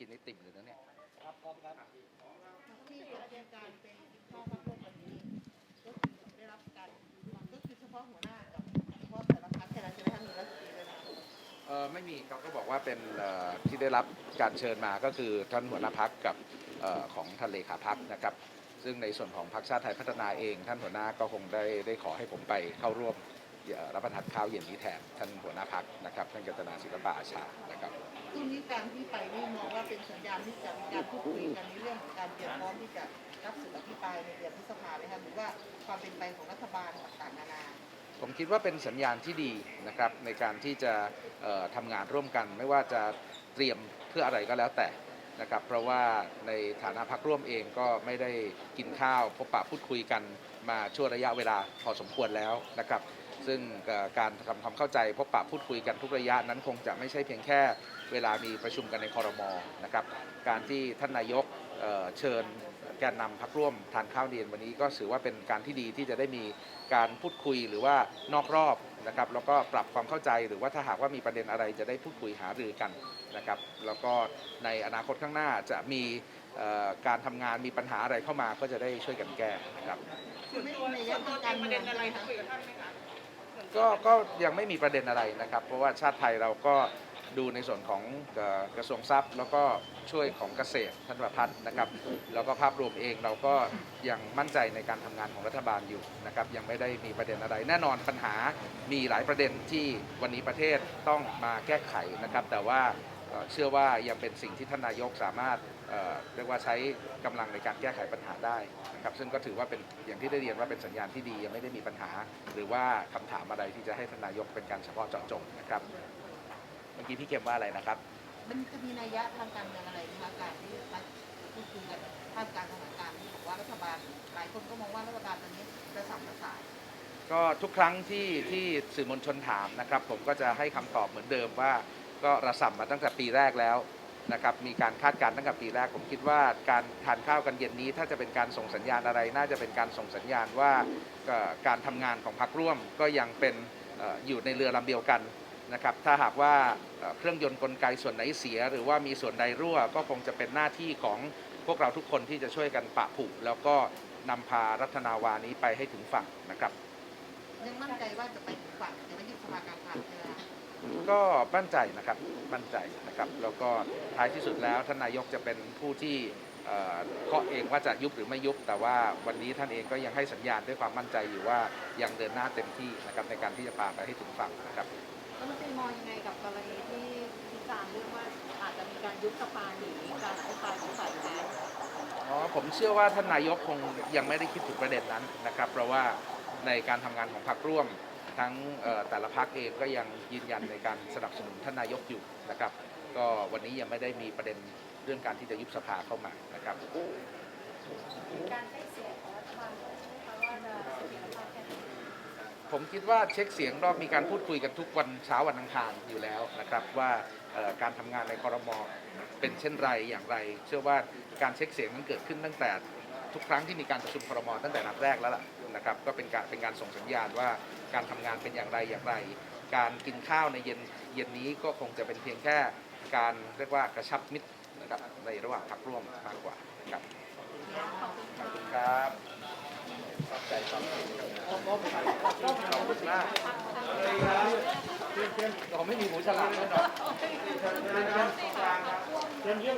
กินไอติมเลยนะเนี่ย ครับครับครับที่อาจารย์การเป็นข้อพักร่วมวันนี้ก็คือได้รับการก็คือเฉพาะหัวหน้ากับเฉพาะแต่ละพักแค่นั้นใช่ไหมคะมีรัฐมนตรีด้วยนะเออไม่มีเขาก็บอกว่าเป็นเอ่อที่ได้รับการเชิญมาก็คือท่านหัวหน้าพักกับเอ่อของท่านเลขาพักนะครับ ซึ่งในส่วนของพรรคชาติไทยพัฒนาเอง ท่านหัวหน้าก็คงได้ได้ขอให้ผมไปเข้าร่วม รับประทานข้าวเย็นนี้แทนท่านหัวหน้าพักนะครับท่านกัตนาศิลปะอาชานะครับช่วงนี้การที่ไปนี่มองว่าเป็นสัญญาณที่จะมีการพูดคุยกันในเรื่องของการเตรียมพร้อมที่จะรับสื่ออภิปรายในเดือนพฤษภาไหมคะหรือว่าความเป็นไปของรัฐบาลต่างๆนานาผมคิดว่าเป็นสัญญาณที่ดีนะครับในการที่จะเอ่อทำงานร่วมกัน ไม่ว่าจะเตรียมเพื่ออะไรก็แล้วแต่นะครับเพราะว่าในฐานะพักร่วมเองก็ไม่ได้กินข้าวพบปะพูดคุยกันมาช่วงระยะเวลาพอสมควรแล้วนะครับ ซึ่งเอ่อการทำความเข้าใจพบปะพูดคุยกันทุกระยะนั้นคงจะไม่ใช่เพียงแค่เวลามีประชุมกันในคอรมอนะครับการที่ท่านนายกเอ่อเชิญแกนนำพักร่วมทานข้าวเย็นวันนี้ก็ถือว่าเป็นการที่ดีที่จะได้มีการพูดคุยหรือว่านอกรอบนะครับแล้วก็ปรับความเข้าใจหรือว่าถ้าหากว่ามีประเด็นอะไรจะได้พูดคุยหารือกันนะครับแล้วก็ในอนาคตข้างหน้าจะมีเอ่อการทำงานมีปัญหาอะไรเข้ามาก็จะได้ช่วยกันแก้นะครับคือไม่ในยะทางการเมืองใช่ไหมคะ ก็ก็ยังไม่มีประเด็นอะไรนะครับ เพราะว่าชาติไทยเราก็ดูในส่วนของกระทรวงทรัพย์ แล้วก็ช่วยของเกษตรท่านประพัฒน์นะครับ แล้วก็ภาพรวมเองเราก็ยังมั่นใจในการทำงานของรัฐบาลอยู่นะครับ ยังไม่ได้มีประเด็นอะไร แน่นอนปัญหามีหลายประเด็นที่วันนี้ประเทศต้องมาแก้ไขนะครับ แต่ว่า เอ่อเชื่อว่ายังเป็นสิ่งที่ท่านนายกสามารถเอ่อเรียกว่าใช้กำลังในการแก้ไขปัญหาได้นะครับซึ่งก็ถือว่าเป็นอย่างที่ได้เรียนว่าเป็นสัญญาณที่ดียังไม่ได้มีปัญหา หรือว่าคำถามอะไรที่จะให้ท่านนายกเป็นการเฉพาะเจาะจงนะครับเมื่อกี้พี่เกมว่าอะไรนะครับ มันจะมีนัยยะทางการเมืองอะไรไหมคะการที่มาพูดคุยกันท่ามกลางสถานการณ์ที่บอกว่ารัฐบาลหลายคนก็มองว่ารัฐบาลตอนนี้ระสับระสายก็ทุกครั้งที่ที่สื่อมวลชนถามนะครับ ผมก็จะให้คำตอบเหมือนเดิมว่า ก็ระสับมาตั้งแต่ปีแรกแล้วนะครับมีการคาดการณ์ตั้งแต่ปีแรก ผมคิดว่าการทานข้าวกันเย็นนี้ ถ้าจะเป็นการส่งสัญญาณอะไร น่าจะเป็นการส่งสัญญาณว่าการทำงานของพรรคร่วมก็ยังเป็นอยู่ในเรือลำเดียวกันนะครับถ้าหากว่าเครื่องยนต์กลไกส่วนไหนเสีย หรือว่ามีส่วนใดรั่ว ก็คงจะเป็นหน้าที่ของพวกเราทุกคนที่จะช่วยกันปะผุแล้วก็นำพารัฐนาวานี้ไปให้ถึงฝั่งนะครับ ยังมั่นใจว่าจะไปถึงฝั่งจะไม่ยุบสภาการผ่านใช่ไหมคะก็มั่นใจนะครับมั่นใจนะครับ แล้วก็ท้ายที่สุดแล้วท่านนายกจะเป็นผู้ที่เอ่อเคาะเองว่าจะยุบหรือไม่ยุบ แต่ว่าวันนี้ท่านเองก็ยังให้สัญญาณด้วยความมั่นใจอยู่ว่ายังเดินหน้าเต็มที่นะครับในการที่จะพาไปให้ถึงฝั่งนะครับรัฐมนตรีมองยังไงกับกรณีที่วิจารณ์เรื่องว่าอาจจะมีการยุบสภาหนีการอภิปรายของฝ่ายค้านอ๋อผมเชื่อว่าท่านนายกคงยังไม่ได้คิดถึงประเด็นนั้นนะครับ เพราะว่า ในการทำงานของพรรคร่วม ทั้งเอ่อแต่ละพรรคเองก็ยังยืนยันในการสนับสนุนท่านนายกอยู่นะครับ ก็วันนี้ยังไม่ได้มีประเด็นเรื่องการที่จะยุบสภาเข้ามานะครับการใช้เสียงของรัฐบาลด้วยใช่ไหมคะว่าจะเสถียรภาพแค่ไหนผมคิดว่าเช็คเสียงเรามีการพูดคุยกันทุกวันเช้าวันอังคารอยู่แล้วนะครับ ว่าเอ่อการทำงานในคอรมอเป็นเช่นไรอย่างไร เชื่อว่าการเช็คเสียงนั้นเกิดขึ้นตั้งแต่ทุกครั้งที่มีการประชุมคอรมอตั้งแต่นัดแรกแล้วล่ะ นะครับก็เป็นการเป็นการส่งสัญญาณว่าการทำงานเป็นอย่างไรอย่างไร การกินข้าวในเย็นเย็นนี้ก็คงจะเป็นเพียงแค่การเรียกว่ากระชับมิตรนะครับในระหว่างพรรคร่วมมากกว่านะครับขอบคุณครับขอบใจครับขอบคุณมากเราไม่มีหมูฉลามแน่นอนเชิญเยี่ย